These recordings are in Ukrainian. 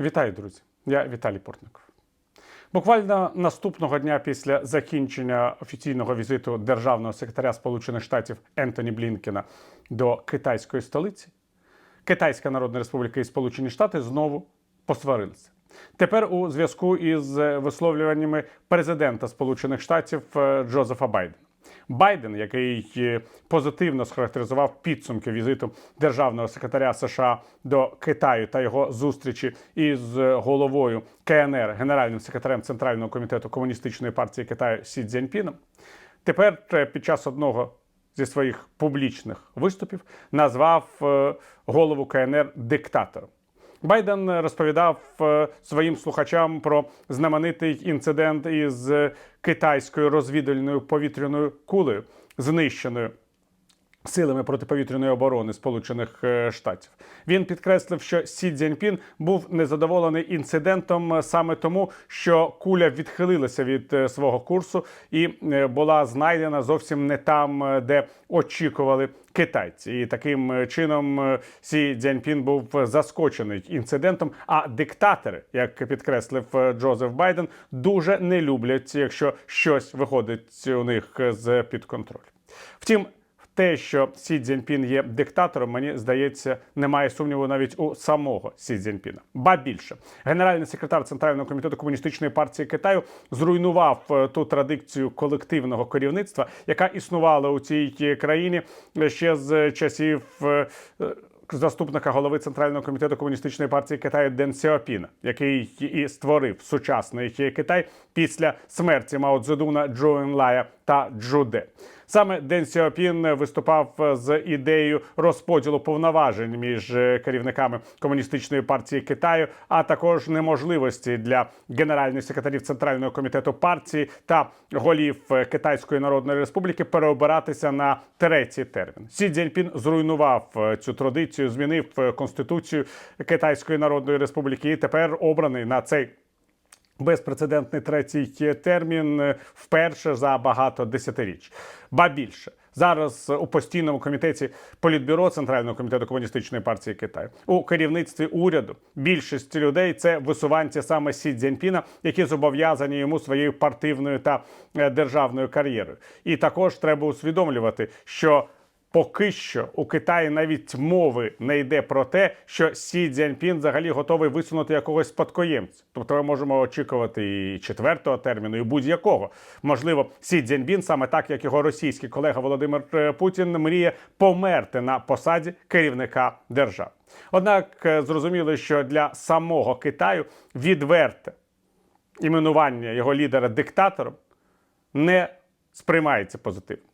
Вітаю, друзі! Я Віталій Портников. Буквально наступного дня після закінчення офіційного візиту державного секретаря Сполучених Штатів Ентоні Блінкена до китайської столиці, Китайська Народна Республіка і Сполучені Штати знову посварилися. Тепер у зв'язку із висловлюваннями президента Сполучених Штатів е, Джозефа Байдена. Байден, який е, позитивно схарактеризував підсумки візиту державного секретаря США до Китаю та його зустрічі із головою КНР, генеральним секретарем Центрального комітету комуністичної партії Китаю Сі Цзіньпіном, тепер е, під час одного зі своїх публічних виступів назвав е, голову КНР диктатором. Байден розповідав е, своїм слухачам про знаменитий інцидент із китайською розвідувальною повітряною кулею, знищеною силами протиповітряної оборони Сполучених е, Штатів. Він підкреслив, що Сі Цзіньпін був незадоволений інцидентом е, саме тому, що куля відхилилася від е, свого курсу і була знайдена зовсім не там, де очікували китайці. І таким чином Сі Цзіньпін був заскочений інцидентом. А диктатори, як підкреслив Джозеф Байден, дуже не люблять, якщо щось виходить у них з під контролю. Втім. Те, що Сі Цзіньпін є диктатором, мені здається, немає сумніву навіть у самого Сі Цзіньпіна. Ба більше, генеральний секретар Центрального комітету комуністичної партії Китаю зруйнував е, ту традицію колективного керівництва, яка існувала у цій країні ще з часів. е, е, Заступника голови Центрального комітету комуністичної партії Китаю Ден Сяопіна, який і створив сучасний Китай після смерті Мао Цзедуна, Джо Енлая та Джуде. Саме Ден Сяопін виступав з ідеєю розподілу повноважень між керівниками комуністичної партії Китаю, а також неможливості для генеральних секретарів Центрального комітету партії та голів Китайської Народної Республіки переобиратися на третій термін. Сі Цзіньпін зруйнував е, цю традицію, змінив е, конституцію Китайської Народної Республіки і тепер обраний на цей безпрецедентний третій термін е, вперше за багато десятиріч. Ба більше. Зараз у постійному комітеті політбюро Центрального комітету комуністичної партії Китаю у керівництві уряду більшість людей це висуванці саме Сі Цзіньпіна, які зобов'язані йому своєю партивною та е, державною кар'єрою. І також треба усвідомлювати, що Поки що у Китаї навіть мови не йде про те, що Сі Цзяньпін взагалі готовий висунути якогось спадкоємця. Тобто ми можемо очікувати і четвертого терміну, і будь-якого. Можливо, Сі Цзяньпін, саме так як його російський колега Володимир е, Путін, мріє померти на посаді керівника держави. Однак е, зрозуміло, що для самого Китаю відверте іменування його лідера диктатором не сприймається позитивно.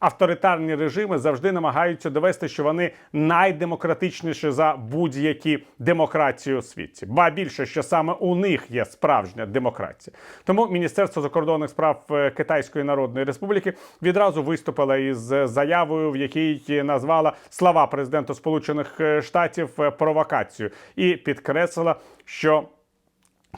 Авторитарні режими завжди намагаються довести, що вони найдемократичніші за будь-які демократії у світі. Ба більше, що саме у них є справжня демократія. Тому Міністерство закордонних справ е, Китайської Народної Республіки відразу виступило із заявою, в якій назвала слова президента Сполучених е, Штатів е, провокацією, і підкреслила, що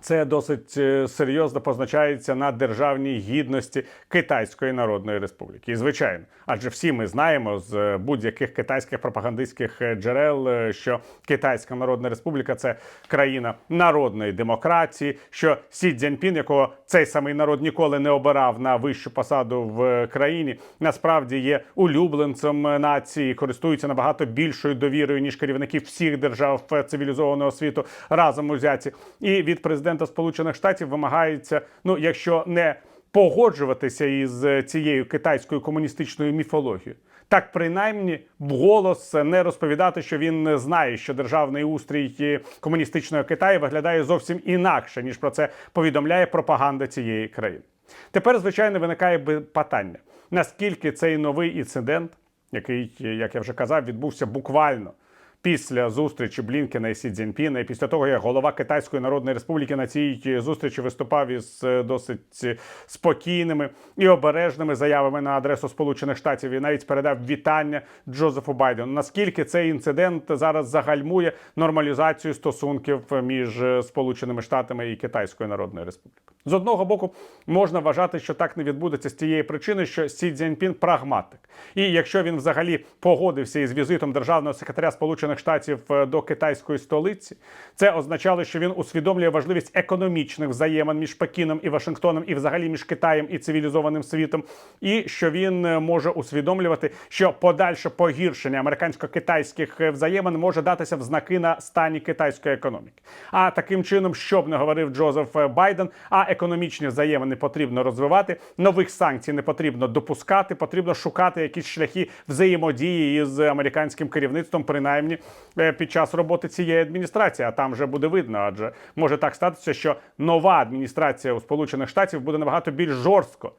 це досить е, серйозно позначається на державній гідності Китайської Народної Республіки. І звичайно, адже всі ми знаємо з е, будь-яких китайських пропагандистських е, джерел, що Китайська Народна Республіка це країна народної демократії, що Сі Цзяньпін, якого цей самий народ ніколи не обирав на вищу посаду в країні, насправді є улюбленцем нації, користується набагато більшою довірою ніж керівники всіх держав цивілізованого світу разом узяті. І від президента Сполучених Штатів вимагається, ну якщо не погоджуватися із е, цією китайською комуністичною міфологією. Так, принаймні, вголос не розповідати, що він знає, що державний устрій е, комуністичного Китаю виглядає зовсім інакше, ніж про це повідомляє пропаганда цієї країни. Тепер, звичайно, виникає питання: наскільки цей новий інцидент, який, е, як я вже казав, відбувся буквально після зустрічі Блінкена і Сі Цзіньпіна, і після того, як голова Китайської Народної Республіки на цій зустрічі виступав із е, досить е, спокійними і обережними заявами на адресу Сполучених Штатів і навіть передав вітання Джозефу Байдену. Наскільки цей інцидент зараз загальмує нормалізацію стосунків між е, Сполученими Штатами і Китайською Народною Республікою? З одного боку, можна вважати, що так не відбудеться з тієї причини, що Сі Цзіньпін прагматик, і якщо він взагалі погодився із візитом державного секретаря Сполучених Сполучених Штатів е, до китайської столиці. Це означало, що він усвідомлює важливість економічних взаємин між Пекіном і Вашингтоном, і взагалі між Китаєм і цивілізованим світом, і що він е, може усвідомлювати, що подальше погіршення американсько-китайських е, взаємин може датися в знаки на стані китайської економіки. А таким чином, що б не говорив Джозеф Байден, а економічні взаємини потрібно розвивати, нових санкцій не потрібно допускати, потрібно шукати якісь шляхи взаємодії із американським керівництвом, принаймні під час роботи цієї адміністрації. А там вже буде видно, адже може так статися, що нова адміністрація у Сполучених Штатів буде набагато більш жорстко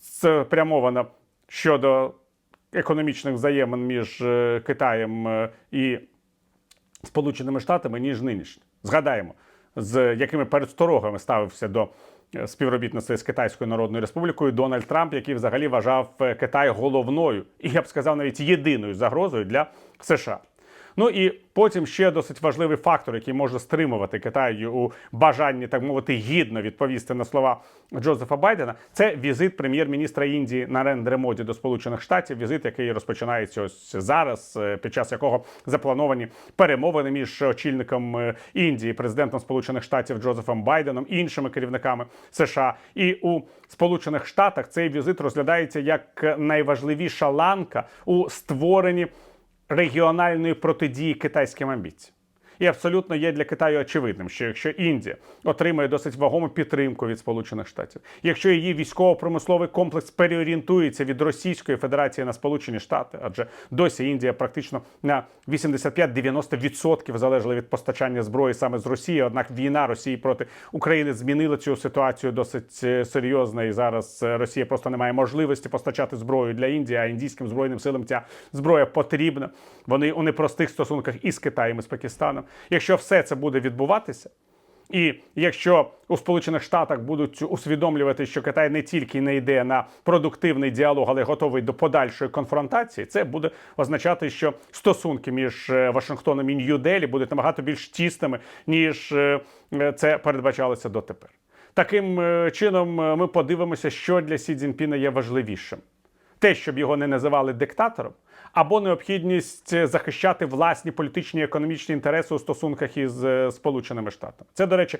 спрямована щодо економічних взаємин між е, Китаєм е, і Сполученими Штатами, ніж нинішні. Згадаємо, з якими пересторогами ставився до е, співробітництва з Китайською Народною Республікою Дональд Трамп, який взагалі вважав е, Китай головною і я б сказав навіть єдиною загрозою для США. Ну і потім ще досить важливий фактор, який може стримувати Китай у бажанні, так мовити, гідно відповісти на слова Джозефа Байдена. Це візит прем'єр-міністра Індії Нарендри Моді до Сполучених Штатів. Візит, який розпочинається ось зараз, е, під час якого заплановані перемовини між очільником е, Індії, президентом Сполучених Штатів Джозефом Байденом іншими керівниками США. І у Сполучених Штатах цей візит розглядається як найважливіша ланка у створенні регіональної протидії китайським амбіціям. І абсолютно є для Китаю очевидним, що якщо Індія отримає досить вагому підтримку від Сполучених Штатів, якщо її військово-промисловий комплекс переорієнтується від Російської Федерації на Сполучені Штати, адже досі Індія практично на 85-90% залежала від постачання зброї саме з Росії. Однак війна Росії проти України змінила цю ситуацію досить е, серйозно. І зараз е, Росія просто не має можливості постачати зброю для Індії, а індійським збройним силам ця зброя потрібна. Вони у непростих стосунках із Китаєм і з Пакистаном. Якщо все це буде відбуватися, і якщо у Сполучених Штатах будуть усвідомлювати, що Китай не тільки не йде на продуктивний діалог, але готовий до подальшої конфронтації, це буде означати, що стосунки між е, Вашингтоном і Нью-Делі будуть набагато більш тісними, ніж е, е, це передбачалося дотепер. Таким чином, ми подивимося, що для Сі Цзіньпіна є важливішим те, щоб його не називали диктатором, або необхідність е, захищати власні політичні і економічні інтереси у стосунках із е, Сполученими Штатами. Це, до речі,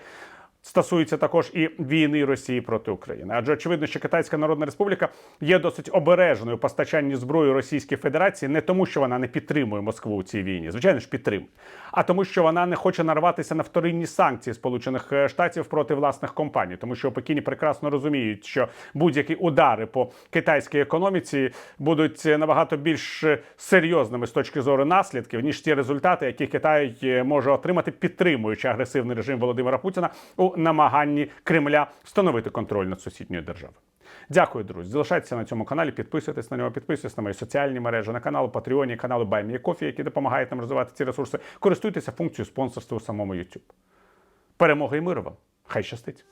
стосується також і війни Росії проти України. Адже очевидно, що Китайська Народна Республіка є досить обережною постачанні зброї Російській Федерації не тому, що вона не підтримує Москву у цій війні, звичайно ж підтримує, а тому, що вона не хоче нарватися на вторинні санкції Сполучених е, Штатів проти власних компаній, тому що у Пекіні прекрасно розуміють, що будь-які удари по китайській економіці будуть е, набагато більш е, серйозними з точки зору наслідків, ніж ті результати, які Китай може отримати, підтримуючи агресивний режим Володимира Путіна у намаганні Кремля встановити контроль над сусідньою державою. Дякую, друзі. Залишайтеся на цьому каналі, підписуйтесь на нього, підписуйтесь на мої соціальні мережі, на канал Патреоні, каналу Coffee, які допомагають нам розвивати ці ресурси. Користуйтеся функцією спонсорства у самому YouTube. Перемоги і миру вам! Хай щастить!